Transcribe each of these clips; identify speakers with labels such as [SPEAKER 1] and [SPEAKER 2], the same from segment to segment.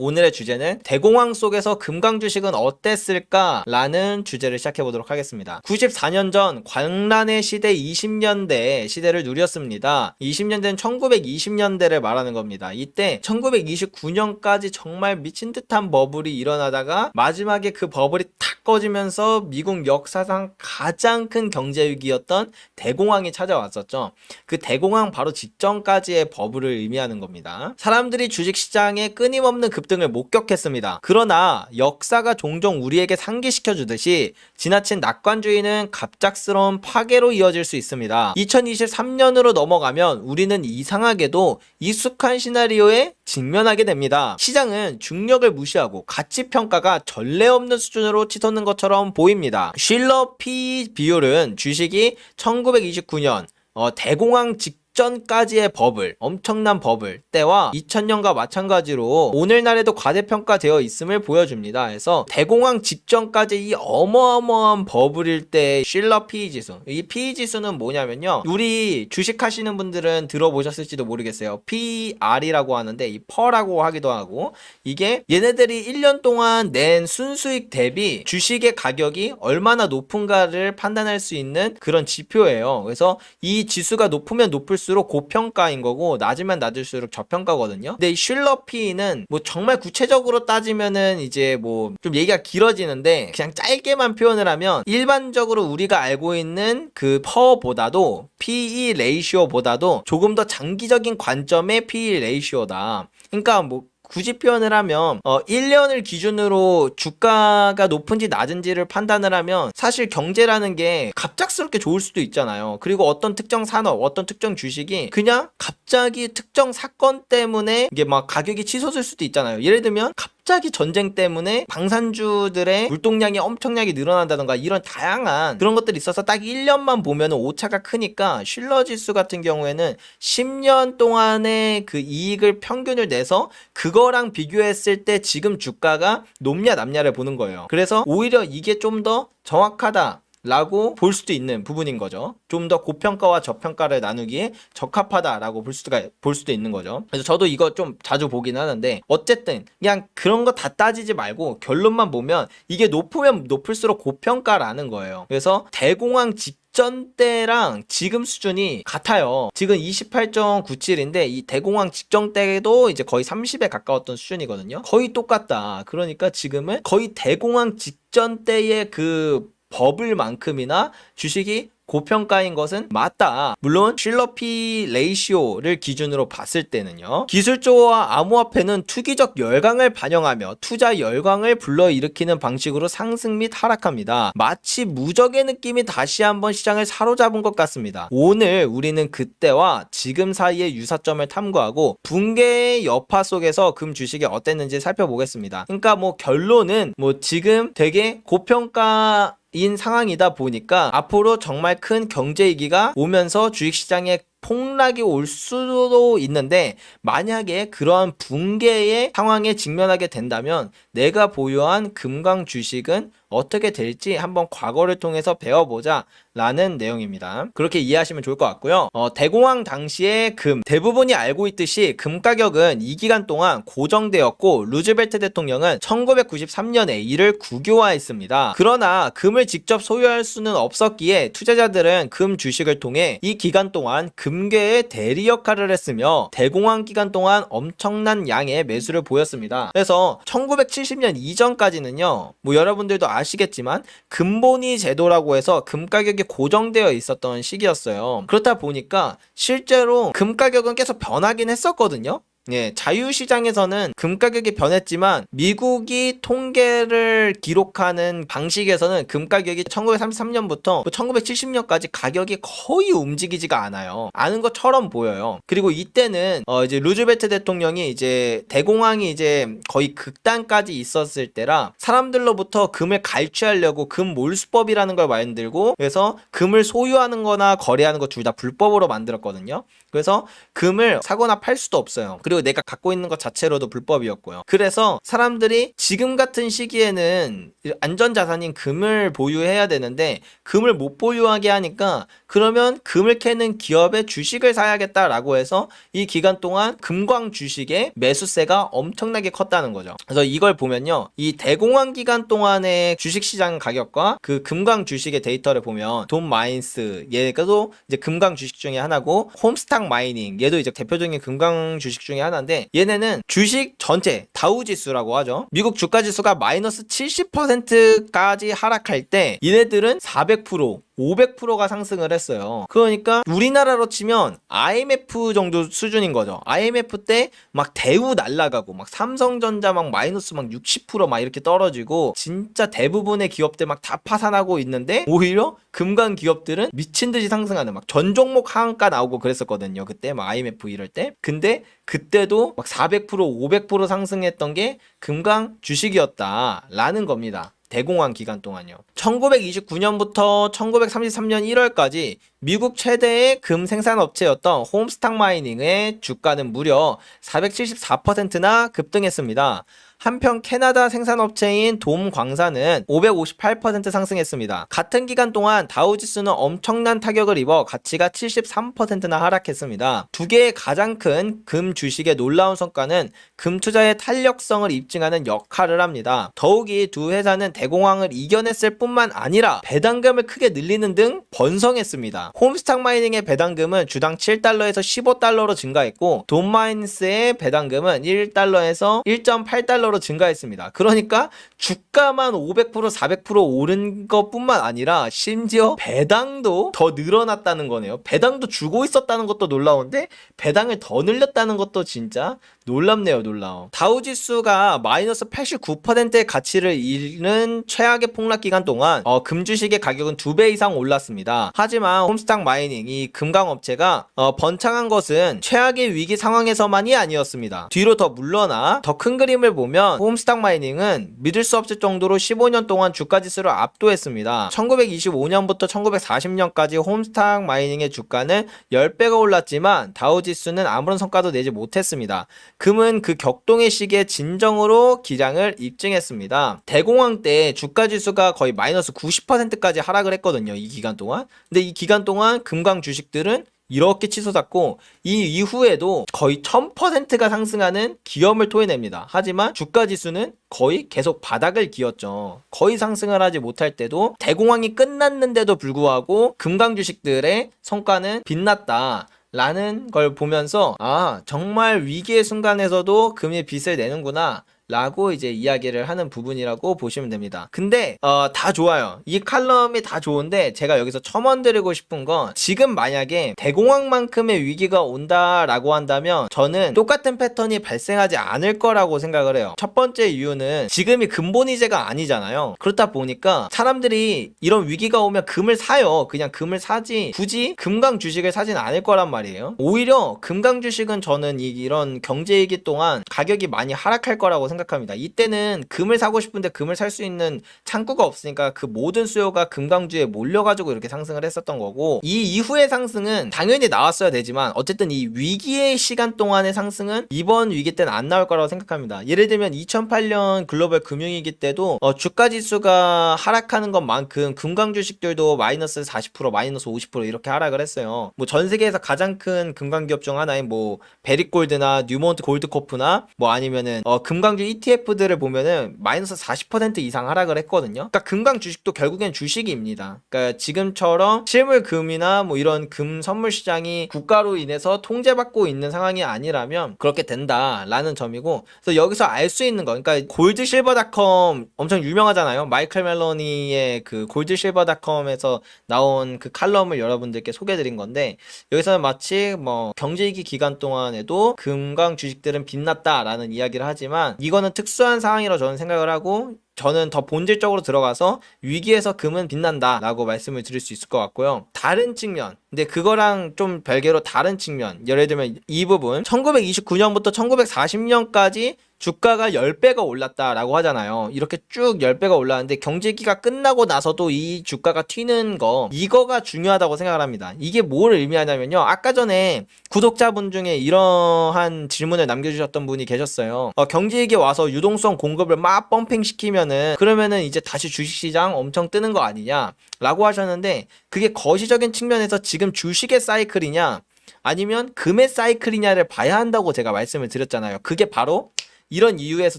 [SPEAKER 1] 오늘의 주제는 대공황 속에서 금강 주식은 어땠을까? 라는 주제를 시작해 보도록 하겠습니다. 94년 전 광란의 시대 20년대 시대를 누렸습니다. 20년대는 1920년대를 말하는 겁니다. 이때 1929년까지 정말 미친 듯한 버블이 일어나다가 마지막에 그 버블이 탁 꺼지면서 미국 역사상 가장 큰 경제 위기였던 대공황이 찾아왔었죠. 그 대공황 바로 직전까지의 버블을 의미하는 겁니다. 사람들이 주식 시장에 끊임없는 급 등을 목격했습니다. 그러나 역사가 종종 우리에게 상기시켜 주듯이 지나친 낙관주의는 갑작스러운 파괴로 이어질 수 있습니다. 2023년으로 넘어가면 우리는 이상하게도 익숙한 시나리오에 직면하게 됩니다. 시장은 중력을 무시하고 가치 평가가 전례 없는 수준으로 치솟는 것처럼 보입니다. 쉴러 P 비율은 주식이 1929년 어, 대공황 직 전까지의 버블, 엄청난 버블 때와 2000년과 마찬가지로 오늘날에도 과대평가되어 있음을 보여줍니다. 그래서 대공황 직전까지 이 어마어마한 버블일 때 실러 PE 지수. 이 PE 지수는 뭐냐면요. 우리 주식 하시는 분들은 들어보셨을지도 모르겠어요. PR이라고 하는데 이 퍼라고 하기도 하고 이게 얘네들이 1년 동안 낸 순수익 대비 주식의 가격이 얼마나 높은가를 판단할 수 있는 그런 지표예요. 그래서 이 지수가 높으면 높을수록 고평가인 거고 낮으면 낮을수록 저평가거든요. 근데 이 슐러 P는 뭐 정말 구체적으로 따지면은 이제 뭐 좀 얘기가 길어지는데 그냥 짧게만 표현을 하면 일반적으로 우리가 알고 있는 그 퍼보다도 PE 레이시오보다도 조금 더 장기적인 관점의 PE 레이시오다. 그러니까 뭐 굳이 표현을 하면 어 1년을 기준으로 주가가 높은지 낮은지를 판단을 하면 사실 경제라는 게 갑작스럽게 좋을 수도 있잖아요. 그리고 어떤 특정 산업, 어떤 특정 주식이 그냥 갑자기 특정 사건 때문에 이게 막 가격이 치솟을 수도 있잖아요. 예를 들면 갑 자기 전쟁 때문에 방산주들의 물동량이 엄청나게 늘어난다던가 이런 다양한 그런 것들이 있어서 딱 1년만 보면 오차가 크니까 쉴러 지수 같은 경우에는 10년 동안의 그 이익을 평균을 내서 그거랑 비교했을 때 지금 주가가 높냐 낮냐를 보는 거예요. 그래서 오히려 이게 좀 더 정확하다. 라고 볼 수도 있는 부분인 거죠. 좀 더 고평가와 저평가를 나누기에 적합하다라고 볼 수가 볼 수도 있는 거죠. 그래서 저도 이거 좀 자주 보긴 하는데 어쨌든 그냥 그런 거 다 따지지 말고 결론만 보면 이게 높으면 높을수록 고평가라는 거예요. 그래서 대공황 직전 때랑 지금 수준이 같아요. 지금 28.97인데 이 대공황 직전 때도 이제 거의 30에 가까웠던 수준이거든요. 거의 똑같다. 그러니까 지금은 거의 대공황 직전 때의 그 버블만큼이나 주식이 고평가인 것은 맞다. 물론 쉴러피 레이시오를 기준으로 봤을 때는요. 기술조와 암호화폐는 투기적 열광을 반영하며 투자 열광을 불러일으키는 방식으로 상승 및 하락합니다. 마치 무적의 느낌이 다시 한번 시장을 사로잡은 것 같습니다. 오늘 우리는 그때와 지금 사이의 유사점을 탐구하고 붕괴의 여파 속에서 금 주식이 어땠는지 살펴보겠습니다. 그러니까 뭐 결론은 뭐 지금 되게 고평가 인 상황이다 보니까 앞으로 정말 큰 경제 위기가 오면서 주식시장에 폭락이 올 수도 있는데 만약에 그러한 붕괴의 상황에 직면하게 된다면 내가 보유한 금강 주식은 어떻게 될지 한번 과거를 통해서 배워보자 라는 내용입니다. 그렇게 이해하시면 좋을 것 같고요. 어, 대공황 당시의 금 대부분이 알고 있듯이 금 가격은 이 기간 동안 고정되었고 루즈벨트 대통령은 1993년에 이를 국유화했습니다. 그러나 금을 직접 소유할 수는 없었기에 투자자들은 금 주식을 통해 이 기간 동안 금 괴의 대리 역할을 했으며 대공황 기간 동안 엄청난 양의 매수를 보였습니다. 그래서 1970년 이전까지는요. 뭐 여러분들도 아시겠지만 금본위 제도라고 해서 금 가격이 고정되어 있었던 시기였어요. 그렇다 보니까 실제로 금 가격은 계속 변하긴 했었거든요. 예, 자유시장에서는 금 가격이 변했지만 미국이 통계를 기록하는 방식에서는 금 가격이 1933년부터 1970년까지 가격이 거의 움직이지가 않아요. 아는 것처럼 보여요. 그리고 이때는 어 이제 루즈벨트 대통령이 이제 대공황이 이제 거의 극단까지 있었을 때라 사람들로부터 금을 갈취하려고 금 몰수법이라는 걸 만들고 그래서 금을 소유하는 거나 거래하는 거 둘 다 불법으로 만들었거든요. 그래서 금을 사거나 팔 수도 없어요. 그리고 그리고 내가 갖고 있는 것 자체로도 불법이었고요. 그래서 사람들이 지금 같은 시기에는 안전자산인 금을 보유해야 되는데 금을 못 보유하게 하니까 그러면 금을 캐는 기업의 주식을 사야겠다라고 해서 이 기간 동안 금광 주식의 매수세가 엄청나게 컸다는 거죠. 그래서 이걸 보면요. 이 대공황 기간 동안의 주식시장 가격과 그 금광 주식의 데이터를 보면 돈 마인스 얘도 이제 금광 주식 중에 하나고 홈스탁 마이닝 얘도 이제 대표적인 금광 주식 중에 하나인데 얘네는 주식 전체 다우 지수라고 하죠. 미국 주가 지수가 마이너스 70%까지 하락할 때 얘네들은 400% 500%가 상승을 했어요. 그러니까 우리나라로 치면 IMF 정도 수준인 거죠. IMF 때 막 대우 날라가고 막 삼성전자 막 마이너스 막 60%막 이렇게 떨어지고 진짜 대부분의 기업들 막 다 파산하고 있는데 오히려 금관 기업들은 미친 듯이 상승하는 막 전 종목 하한가 나오고 그랬었거든요. 그때 막 IMF 이럴 때. 근데 그때도 막 400% 500% 상승했던 게 금강 주식이었다라는 겁니다. 대공황 기간 동안요. 1929년부터 1933년 1월까지 미국 최대의 금 생산업체였던 홈스탁 마이닝의 주가는 무려 474%나 급등했습니다. 한편 캐나다 생산업체인 돔 광산은 558% 상승했습니다. 같은 기간 동안 다우지수는 엄청난 타격을 입어 가치가 73%나 하락했습니다. 두 개의 가장 큰 금 주식의 놀라운 성과는 금 투자의 탄력성을 입증하는 역할을 합니다. 더욱이 두 회사는 대공황을 이겨냈을 뿐만 아니라 배당금을 크게 늘리는 등 번성했습니다. 홈스탁 마이닝의 배당금은 주당 7달러에서 15달러로 증가했고 돔 마이너스의 배당금은 1달러에서 1.8달러 로 증가했습니다. 그러니까 주가만 500% 400% 오른 것뿐만 아니라 심지어 배당도 더 늘어났다는 거네요. 배당도 주고 있었다는 것도 놀라운데 배당을 더 늘렸다는 것도 진짜 놀랍네요, 놀라워. 다우 지수가 마이너스 89%의 가치를 잃는 최악의 폭락 기간 동안 어, 금 주식의 가격은 두배 이상 올랐습니다. 하지만 홈스탁 마이닝 이 금강 업체가 어, 번창한 것은 최악의 위기 상황에서만이 아니었습니다. 뒤로 더 물러나 더 큰 그림을 보면 홈스탁 마이닝은 믿을 수 없을 정도로 15년 동안 주가 지수를 압도했습니다. 1925년부터 1940년까지 홈스탁 마이닝의 주가는 10배가 올랐지만 다우 지수는 아무런 성과도 내지 못했습니다. 금은 그 격동의 시기에 진정으로 기량을 입증했습니다. 대공황 때 주가 지수가 거의 마이너스 90%까지 하락을 했거든요. 이 기간 동안. 근데 이 기간 동안 금광 주식들은 이렇게 치솟았고 이 이후에도 거의 1000%가 상승하는 기염을 토해냅니다. 하지만 주가 지수는 거의 계속 바닥을 기었죠. 거의 상승을 하지 못할 때도 대공황이 끝났는데도 불구하고 금강 주식들의 성과는 빛났다. 라는 걸 보면서 아 정말 위기의 순간에서도 금이 빚을 내는구나 라고 이제 이야기를 하는 부분이라고 보시면 됩니다. 근데 어, 다 좋아요. 이 칼럼이 다 좋은데 제가 여기서 첨언드리고 싶은 건 지금 만약에 대공황만큼의 위기가 온다라고 한다면 저는 똑같은 패턴이 발생하지 않을 거라고 생각을 해요. 첫 번째 이유는 지금이 근본이제가 아니잖아요. 그렇다 보니까 사람들이 이런 위기가 오면 금을 사요. 그냥 금을 사지 굳이 금강 주식을 사진 않을 거란 말이에요. 오히려 금강 주식은 저는 이, 이런 경제위기 동안 가격이 많이 하락할 거라고 생각합니다. 생각합니다. 이때는 금을 사고 싶은데 금을 살 수 있는 창구가 없으니까 그 모든 수요가 금강주에 몰려가지고 이렇게 상승을 했었던 거고 이 이후의 상승은 당연히 나왔어야 되지만 어쨌든 이 위기의 시간 동안의 상승은 이번 위기 때는 안 나올 거라고 생각합니다. 예를 들면 2008년 글로벌 금융위기 때도 어, 주가 지수가 하락하는 것만큼 금강 주식들도 마이너스 40% 마이너스 50% 이렇게 하락을 했어요. 뭐 전 세계에서 가장 큰 금강 기업 중 하나인 뭐 베리골드나 뉴몬트 골드코프나 뭐 아니면은 어, 금강주 ETF들을 보면은 마이너스 40% 이상 하락을 했거든요. 그러니까 금강 주식도 결국엔 주식입니다. 그러니까 지금처럼 실물 금이나 뭐 이런 금 선물 시장이 국가로 인해서 통제받고 있는 상황이 아니라면 그렇게 된다라는 점이고 그래서 여기서 알 수 있는 거 그러니까 골드 실버닷컴 엄청 유명하잖아요. 마이클 멜로니의 그 골드 실버닷컴에서 나온 그 칼럼을 여러분들께 소개드린 건데 여기서는 마치 뭐 경제위기 기간 동안에도 금강 주식들은 빛났다라는 이야기를 하지만 이 거는 특수한 상황이라고 저는 생각을 하고 저는 더 본질적으로 들어가서 위기에서 금은 빛난다 라고 말씀을 드릴 수 있을 것 같고요. 다른 측면, 근데 그거랑 좀 별개로 다른 측면, 예를 들면 이 부분, 1929년부터 1940년까지 주가가 10배가 올랐다라고 하잖아요. 이렇게 쭉 10배가 올랐는데 경제기가 끝나고 나서도 이 주가가 튀는 거 이거가 중요하다고 생각을 합니다. 이게 뭘 의미하냐면요. 아까 전에 구독자분 중에 이러한 질문을 남겨주셨던 분이 계셨어요. 어, 경제기에 와서 유동성 공급을 막 펌핑 시키면은 그러면은 이제 다시 주식시장 엄청 뜨는 거 아니냐 라고 하셨는데 그게 거시적인 측면에서 지금 주식의 사이클이냐 아니면 금의 사이클이냐를 봐야 한다고 제가 말씀을 드렸잖아요. 그게 바로 이런 이유에서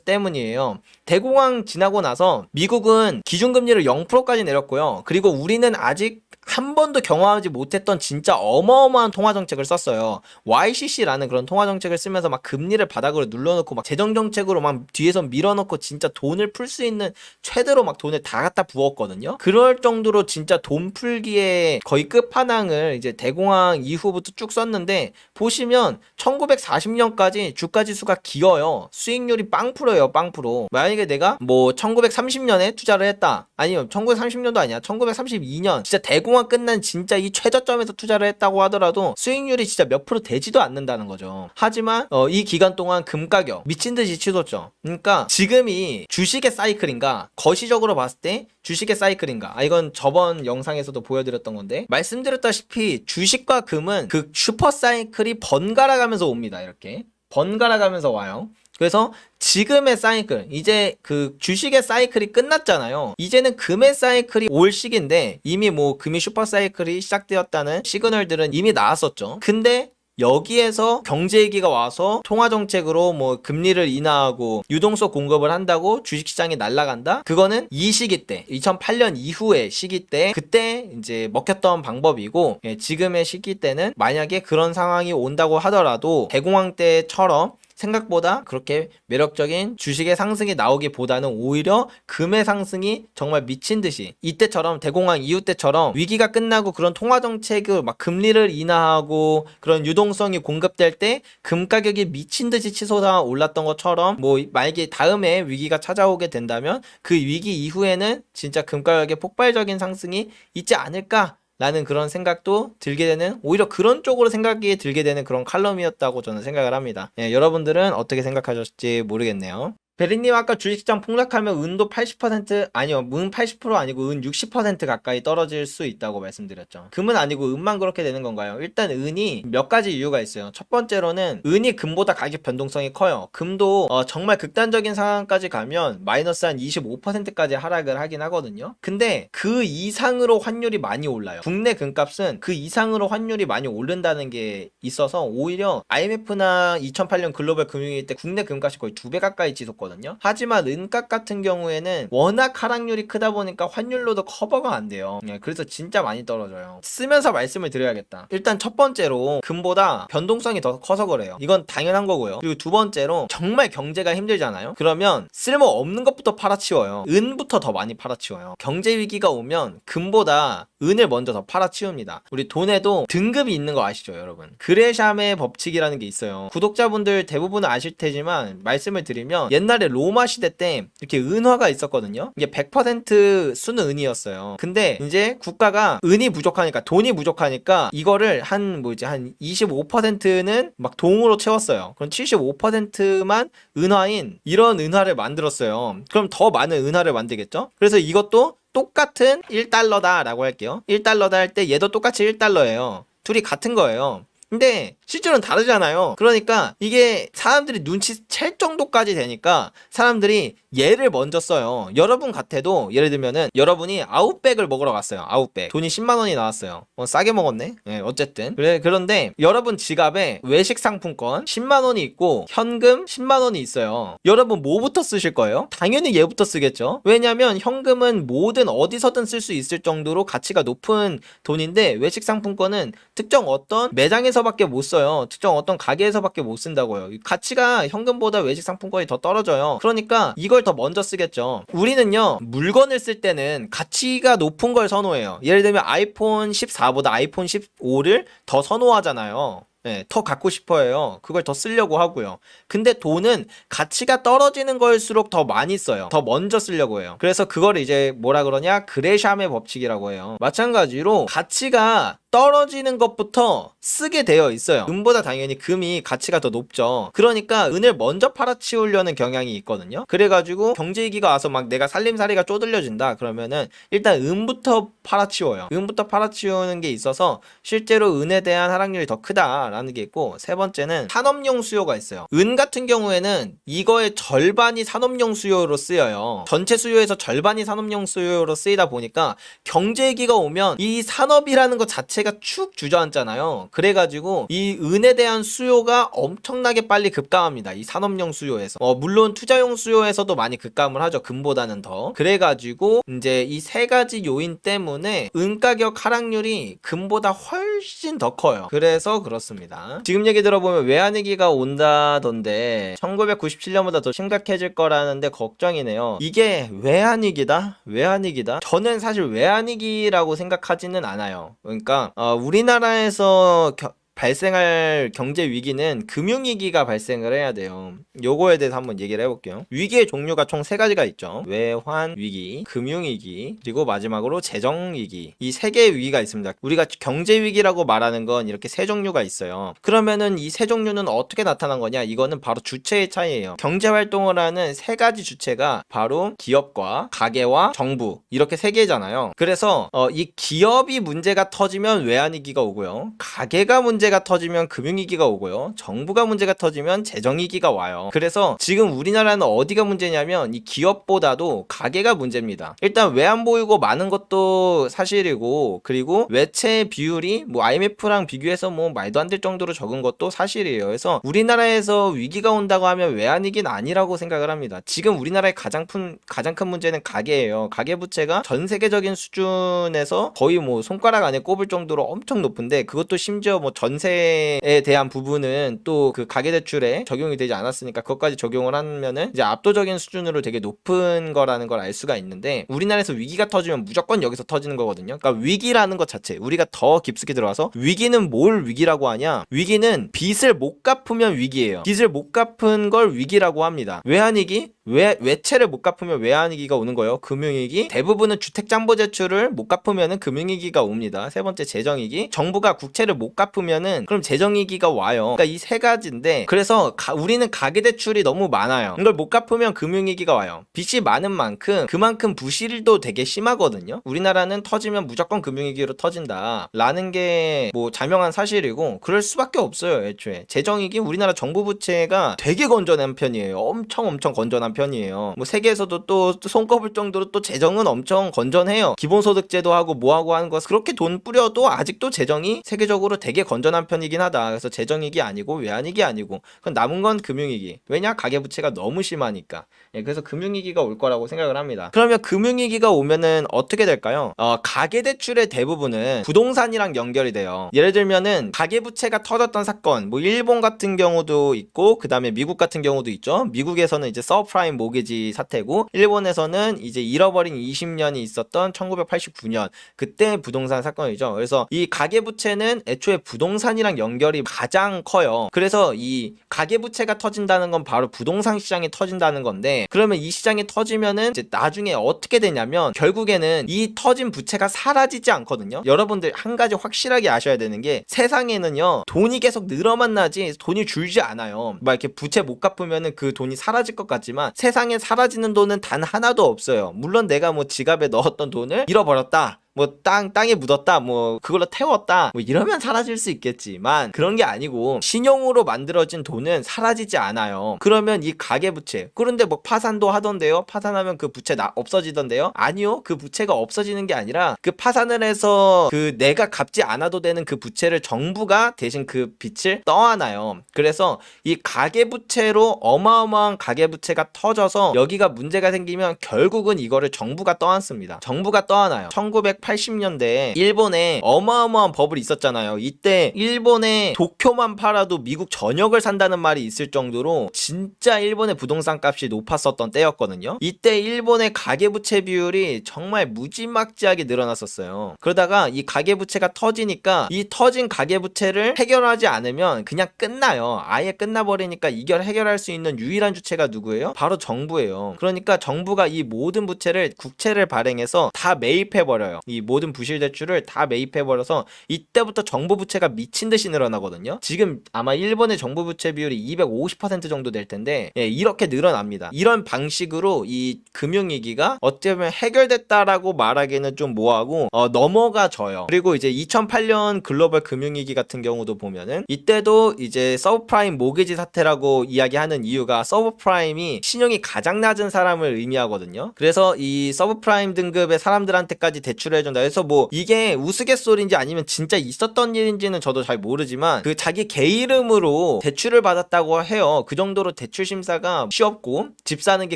[SPEAKER 1] 때문이에요. 대공황 지나고 나서 미국은 기준금리를 0%까지 내렸고요. 그리고 우리는 아직 한 번도 경험하지 못했던 진짜 어마어마한 통화 정책을 썼어요. YCC라는 그런 통화 정책을 쓰면서 막 금리를 바닥으로 눌러놓고 막 재정 정책으로 막 뒤에서 밀어넣고 진짜 돈을 풀 수 있는 최대로 막 돈을 다 갖다 부었거든요. 그럴 정도로 진짜 돈 풀기에 거의 끝판왕을 이제 대공황 이후부터 쭉 썼는데 보시면 1940년까지 주가 지수가 기어요. 수익률이 빵 프로예요, 빵 프로. 만약에 내가 뭐 1930년에 투자를 했다. 아니면 1930년도 아니야. 1932년 진짜 대공황 끝난 진짜 이 최저점에서 투자를 했다고 하더라도 수익률이 진짜 몇 프로 되지도 않는다는 거죠. 하지만 어, 이 기간 동안 금 가격 미친 듯이 치솟죠. 그러니까 지금이 주식의 사이클인가 거시적으로 봤을 때 주식의 사이클인가? 아 이건 저번 영상에서도 보여드렸던 건데 말씀드렸다시피 주식과 금은 그 슈퍼 사이클이 번갈아 가면서 옵니다. 이렇게 번갈아 가면서 와요. 그래서 지금의 사이클, 이제 그 주식의 사이클이 끝났잖아요. 이제는 금의 사이클이 올 시기인데 이미 뭐 금이 슈퍼 사이클이 시작되었다는 시그널들은 이미 나왔었죠. 근데 여기에서 경제 위기가 와서 통화 정책으로 뭐 금리를 인하하고 유동성 공급을 한다고 주식 시장이 날아간다? 그거는 이 시기 때, 2008년 이후의 시기 때, 그때 이제 먹혔던 방법이고, 예, 지금의 시기 때는 만약에 그런 상황이 온다고 하더라도 대공황 때처럼 생각보다 그렇게 매력적인 주식의 상승이 나오기보다는 오히려 금의 상승이 정말 미친 듯이 이때처럼 대공황 이후 때처럼 위기가 끝나고 그런 통화 정책을 막 금리를 인하하고 그런 유동성이 공급될 때 금 가격이 미친 듯이 치솟아 올랐던 것처럼 뭐 만약에 다음에 위기가 찾아오게 된다면 그 위기 이후에는 진짜 금 가격의 폭발적인 상승이 있지 않을까 라는 그런 생각도 들게 되는 오히려 그런 쪽으로 생각이 들게 되는 그런 칼럼이었다고 저는 생각을 합니다. 예, 여러분들은 어떻게 생각하셨을지 모르겠네요. 베리님 아까 주식시장 폭락하면 은도 80% 아니요 은 80% 아니고 은 60% 가까이 떨어질 수 있다고 말씀드렸죠. 금은 아니고 은만 그렇게 되는 건가요? 일단 은이 몇 가지 이유가 있어요. 첫 번째로는 은이 금보다 가격 변동성이 커요. 금도 어, 정말 극단적인 상황까지 가면 마이너스 한 25%까지 하락을 하긴 하거든요. 근데 그 이상으로 환율이 많이 올라요. 국내 금값은 그 이상으로 환율이 많이 오른다는 게 있어서 오히려 IMF나 2008년 글로벌 금융위기 때 국내 금값이 거의 두 배 가까이 지속거든요 하지만 은값 같은 경우에는 워낙 하락률이 크다 보니까 환율로도 커버가 안 돼요. 예, 그래서 진짜 많이 떨어져요. 쓰면서 말씀을 드려야겠다. 일단 첫 번째로 금보다 변동성이 더 커서 그래요. 이건 당연한 거고요. 그리고 두 번째로 정말 경제가 힘들잖아요. 그러면 쓸모 없는 것부터 팔아치워요. 은부터 더 많이 팔아치워요. 경제 위기가 오면 금보다 은을 먼저 더 팔아치웁니다. 우리 돈에도 등급이 있는 거 아시죠 여러분? 그레샴의 법칙이라는 게 있어요. 구독자분들 대부분은 아실 테지만 말씀을 드리면 옛날 에 로마 시대 때 이렇게 은화가 있었거든요. 이게 100% 수는 은이었어요. 근데 이제 국가가 은이 부족하니까 돈이 부족하니까 이거를 한뭐 이제 한 25%는 막 동으로 채웠어요. 그럼 75%만 은화인 이런 은화를 만들었어요. 그럼 더 많은 은화를 만들겠죠? 그래서 이것도 똑같은 1달러다 라고 할게요. 1달러다 할 때 얘도 똑같이 1달러예요. 둘이 같은 거예요 근데 실제로는 다르잖아요. 그러니까 이게 사람들이 눈치 챌 정도까지 되니까 사람들이 얘를 먼저 써요. 여러분 같아도 예를 들면은 여러분이 아웃백을 먹으러 갔어요. 아웃백. 돈이 10만 원이 나왔어요. 어, 싸게 먹었네. 네, 어쨌든. 그래 그런데 여러분 지갑에 외식 상품권 10만 원이 있고 현금 10만 원이 있어요. 여러분 뭐부터 쓰실 거예요? 당연히 얘부터 쓰겠죠. 왜냐면 현금은 뭐든 어디서든 쓸 수 있을 정도로 가치가 높은 돈인데 외식 상품권은 특정 어떤 매장에서밖에 못 써요. 특정 어떤 가게에서밖에 못 쓴다고요. 가치가 현금보다 외식 상품권이 더 떨어져요. 그러니까 이걸 더 먼저 쓰겠죠. 우리는요, 물건을 쓸 때는 가치가 높은 걸 선호해요. 예를 들면 아이폰 14보다 아이폰 15를 더 선호하잖아요. 네, 더 갖고 싶어 해요. 그걸 더 쓰려고 하고요. 근데 돈은 가치가 떨어지는 걸수록 더 많이 써요. 더 먼저 쓰려고 해요. 그래서 그걸 이제 뭐라 그러냐? 그레샴의 법칙이라고 해요. 마찬가지로 가치가 떨어지는 것부터 쓰게 되어 있어요. 은보다 당연히 금이 가치가 더 높죠. 그러니까 은을 먼저 팔아치우려는 경향이 있거든요. 그래가지고 경제위기가 와서 막 내가 살림살이가 쪼들려진다 그러면은 일단 은부터 팔아치워요. 은부터 팔아치우는 게 있어서 실제로 은에 대한 하락률이 더 크다 라는 게 있고 세 번째는 산업용 수요가 있어요. 은 같은 경우에는 이거의 절반이 산업용 수요로 쓰여요. 전체 수요에서 절반이 산업용 수요로 쓰이다 보니까 경제위기가 오면 이 산업이라는 것 자체가 축 주저앉잖아요. 그래가지고 이 은에 대한 수요가 엄청나게 빨리 급감합니다. 이 산업용 수요에서. 어, 물론 투자용 수요에서도 많이 급감을 하죠. 금보다는 더. 그래가지고 이제 이 세 가지 요인 때문에 은 가격 하락률이 금보다 훨씬 더 커요. 그래서 그렇습니다. 지금 얘기 들어보면 외환위기가 온다던데 1997년보다 더 심각해질 거라는데 걱정이네요. 이게 외환위기다? 외환위기다? 저는 사실 외환위기라고 생각하지는 않아요. 그러니까 어, 우리나라에서 겨- 발생할 경제 위기는 금융 위기가 발생을 해야 돼요. 요거에 대해서 한번 얘기를 해볼게요. 위기의 종류가 총 세 가지가 있죠. 외환 위기, 금융 위기, 그리고 마지막으로 재정 위기. 이 세 개의 위기가 있습니다. 우리가 경제 위기라고 말하는 건 이렇게 세 종류가 있어요. 그러면은 이 세 종류는 어떻게 나타난 거냐? 이거는 바로 주체의 차이예요. 경제 활동을 하는 세 가지 주체가 바로 기업과 가계와 정부 이렇게 세 개잖아요. 그래서 어, 이 기업이 문제가 터지면 외환 위기가 오고요. 가계가 문제 가 터지면 금융위기가 오고요. 정부가 문제가 터지면 재정위기가 와요. 그래서 지금 우리나라는 어디가 문제냐면 이 기업보다도 가계가 문제입니다. 일단 외환 보유고 많은 것도 사실이고 그리고 외채 비율이 뭐 IMF랑 비교해서 뭐 말도 안 될 정도로 적은 것도 사실이에요. 그래서 우리나라에서 위기가 온다고 하면 외환위기는 아니라고 생각을 합니다. 지금 우리나라의 가장 큰 가장 큰 문제는 가계예요. 가계 부채가 전 세계적인 수준에서 거의 뭐 손가락 안에 꼽을 정도로 엄청 높은데 그것도 심지어 뭐 전 세에 대한 부분은 또 그 가계 대출에 적용이 되지 않았으니까 그것까지 적용을 하면은 이제 압도적인 수준으로 되게 높은 거라는 걸 알 수가 있는데 우리나라에서 위기가 터지면 무조건 여기서 터지는 거거든요. 그러니까 위기라는 것 자체 우리가 더 깊숙이 들어가서 위기는 뭘 위기라고 하냐? 위기는 빚을 못 갚으면 위기예요. 빚을 못 갚은 걸 위기라고 합니다. 외환위기? 외, 외채를 못 갚으면 외환위기가 오는 거예요. 금융위기? 대부분은 주택담보대출을 못 갚으면 금융위기가 옵니다. 세 번째 재정위기? 정부가 국채를 못 갚으면은 그럼 재정위기가 와요. 그러니까 이 세 가지인데 그래서 가- 우리는 가계대출이 너무 많아요. 이걸 못 갚으면 금융위기가 와요. 빚이 많은 만큼 그만큼 부실도 되게 심하거든요. 우리나라는 터지면 무조건 금융위기로 터진다. 라는 게 뭐 자명한 사실이고 그럴 수밖에 없어요. 애초에. 재정위기 우리나라 정부 부채가 되게 건전한 편이에요. 엄청 엄청 건전한 편 이에요. 뭐 세계에서도 또 손꼽을 정도로 또 재정은 엄청 건전해요. 기본소득제도 하고 뭐하고 하는 거 그렇게 돈 뿌려도 아직도 재정이 세계적으로 되게 건전한 편이긴 하다. 그래서 재정위기 아니고 외환위기 아니고 그럼 남은 건 금융위기. 왜냐 가계부채가 너무 심하니까. 예, 그래서 금융위기가 올 거라고 생각을 합니다. 그러면 금융위기가 오면은 어떻게 될까요? 어, 가계대출의 대부분은 부동산이랑 연결이 돼요. 예를 들면은 가계부채가 터졌던 사건, 뭐 일본 같은 경우도 있고, 그 다음에 미국 같은 경우도 있죠. 미국에서는 이제 서프라임 모기지 사태고, 일본에서는 이제 잃어버린 20년이 있었던 1989년 그때 부동산 사건이죠. 그래서 이 가계부채는 애초에 부동산이랑 연결이 가장 커요. 그래서 이 가계부채가 터진다는 건 바로 부동산 시장이 터진다는 건데 그러면 이 시장이 터지면은 이제 나중에 어떻게 되냐면 결국에는 이 터진 부채가 사라지지 않거든요. 여러분들 한 가지 확실하게 아셔야 되는 게 세상에는요 돈이 계속 늘어만 나지 돈이 줄지 않아요. 막 이렇게 부채 못 갚으면은 그 돈이 사라질 것 같지만 세상에 사라지는 돈은 단 하나도 없어요. 물론 내가 뭐 지갑에 넣었던 돈을 잃어버렸다. 뭐 땅 땅에 묻었다 뭐 그걸로 태웠다 뭐 이러면 사라질 수 있겠지만 그런 게 아니고 신용으로 만들어진 돈은 사라지지 않아요. 그러면 이 가계 부채 그런데 뭐 파산도 하던데요? 파산하면 그 부채 나 없어지던데요? 아니요 그 부채가 없어지는 게 아니라 그 파산을 해서 그 내가 갚지 않아도 되는 그 부채를 정부가 대신 그 빚을 떠안아요. 그래서 이 가계 부채로 어마어마한 가계 부채가 터져서 여기가 문제가 생기면 결국은 이거를 정부가 떠안습니다. 정부가 떠안아요. 1980 년대에 일본에 어마어마한 버블이 있었잖아요. 이때 일본의 도쿄만 팔아도 미국 전역을 산다는 말이 있을 정도로 진짜 일본의 부동산 값이 높았었던 때였거든요. 이때 일본의 가계부채 비율이 정말 무지막지하게 늘어났었어요. 그러다가 이 가계부채가 터지니까 이 터진 가계부채를 해결하지 않으면 그냥 끝나요. 아예 끝나버리니까 이걸 해결할 수 있는 유일한 주체가 누구예요? 바로 정부예요. 그러니까 정부가 이 모든 부채를 국채를 발행해서 다 매입해버려요. 이 모든 부실 대출을 다 매입해 버려서 이때부터 정부 부채가 미친 듯이 늘어나거든요. 지금 아마 일본의 정부 부채 비율이 250% 정도 될 텐데 예, 이렇게 늘어납니다. 이런 방식으로 이 금융위기가 어쩌면 해결됐다라고 말하기는 좀 뭐하고 어, 넘어가져요. 그리고 이제 2008년 글로벌 금융위기 같은 경우도 보면은 이때도 이제 서브프라임 모기지 사태라고 이야기하는 이유가 서브프라임이 신용이 가장 낮은 사람을 의미하거든요. 그래서 이 서브프라임 등급의 사람들한테까지 대출을 해준다. 그래서 뭐 이게 우스갯소리인지 아니면 진짜 있었던 일인지는 저도 잘 모르지만 그 자기 개 이름으로 대출을 받았다고 해요. 그 정도로 대출 심사가 쉬웠고 집 사는 게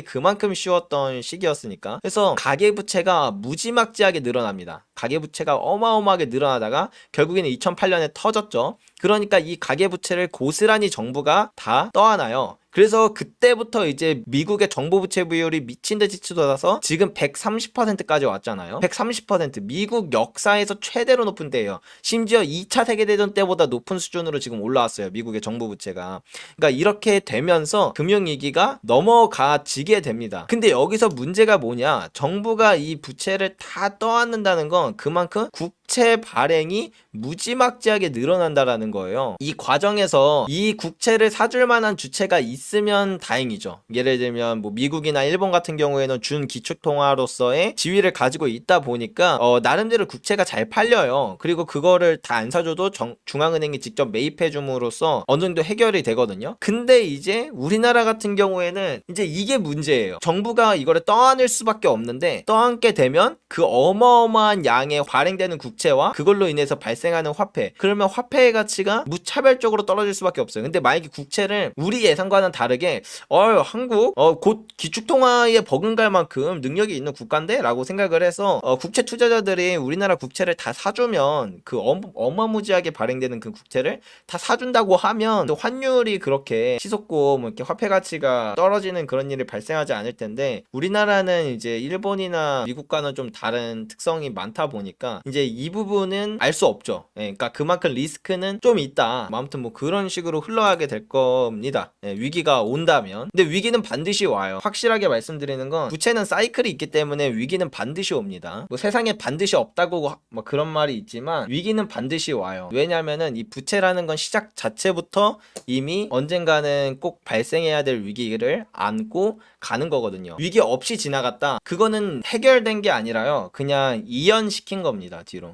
[SPEAKER 1] 그만큼 쉬웠던 시기였으니까. 그래서 가계 부채가 무지막지하게 늘어납니다. 가계 부채가 어마어마하게 늘어나다가 결국에는 2008년에 터졌죠. 그러니까 이 가계 부채를 고스란히 정부가 다 떠안아요. 그래서 그때부터 이제 미국의 정부 부채 비율이 미친 듯이 치솟아서 지금 130%까지 왔잖아요. 130% 미국 역사에서 최대로 높은 때예요. 심지어 2차 세계 대전 때보다 높은 수준으로 지금 올라왔어요. 미국의 정부 부채가. 그러니까 이렇게 되면서 금융 위기가 넘어가지게 됩니다. 근데 여기서 문제가 뭐냐? 정부가 이 부채를 다 떠안는다는 건 그만큼 국 채 발행이 무지막지하게 늘어난다라는 거예요. 이 과정에서 이 국채를 사줄 만한 주체가 있으면 다행이죠. 예를 들면 뭐 미국이나 일본 같은 경우에는 준 기축통화로서의 지위를 가지고 있다 보니까 어, 나름대로 국채가 잘 팔려요. 그리고 그거를 다 안 사줘도 정- 중앙은행이 직접 매입해 줌으로써 어느 정도 해결이 되거든요. 근데 이제 우리나라 같은 경우에는 이제 이게 문제예요. 정부가 이거를 떠안을 수밖에 없는데 떠안게 되면 그 어마어마한 양의 발행되는 국채 와 그걸로 인해서 발생하는 화폐 그러면 화폐의 가치가 무차별적으로 떨어질 수밖에 없어요. 근데 만약에 국채를 우리 예상과는 다르게 어 한국 어 곧 기축통화에 버금갈 만큼 능력이 있는 국가인데라고 생각을 해서 어, 국채 투자자들이 우리나라 국채를 다 사주면 그 어마, 어마무지하게 발행되는 그 국채를 다 사준다고 하면 또 환율이 그렇게 치솟고 뭐 이렇게 화폐 가치가 떨어지는 그런 일이 발생하지 않을 텐데 우리나라는 이제 일본이나 미국과는 좀 다른 특성이 많다 보니까 이제 이 부분은 알 수 없죠. 예, 그러니까 그만큼 리스크는 좀 있다. 뭐 아무튼 뭐 그런 식으로 흘러가게 될 겁니다. 예, 위기가 온다면. 근데 위기는 반드시 와요. 확실하게 말씀드리는 건 부채는 사이클이 있기 때문에 위기는 반드시 옵니다. 뭐 세상에 반드시 없다고 하- 뭐 그런 말이 있지만 위기는 반드시 와요. 왜냐면은 이 부채라는 건 시작 자체부터 이미 언젠가는 꼭 발생해야 될 위기를 안고 가는 거거든요. 위기 없이 지나갔다. 그거는 해결된 게 아니라요. 그냥 이연시킨 겁니다. 뒤로.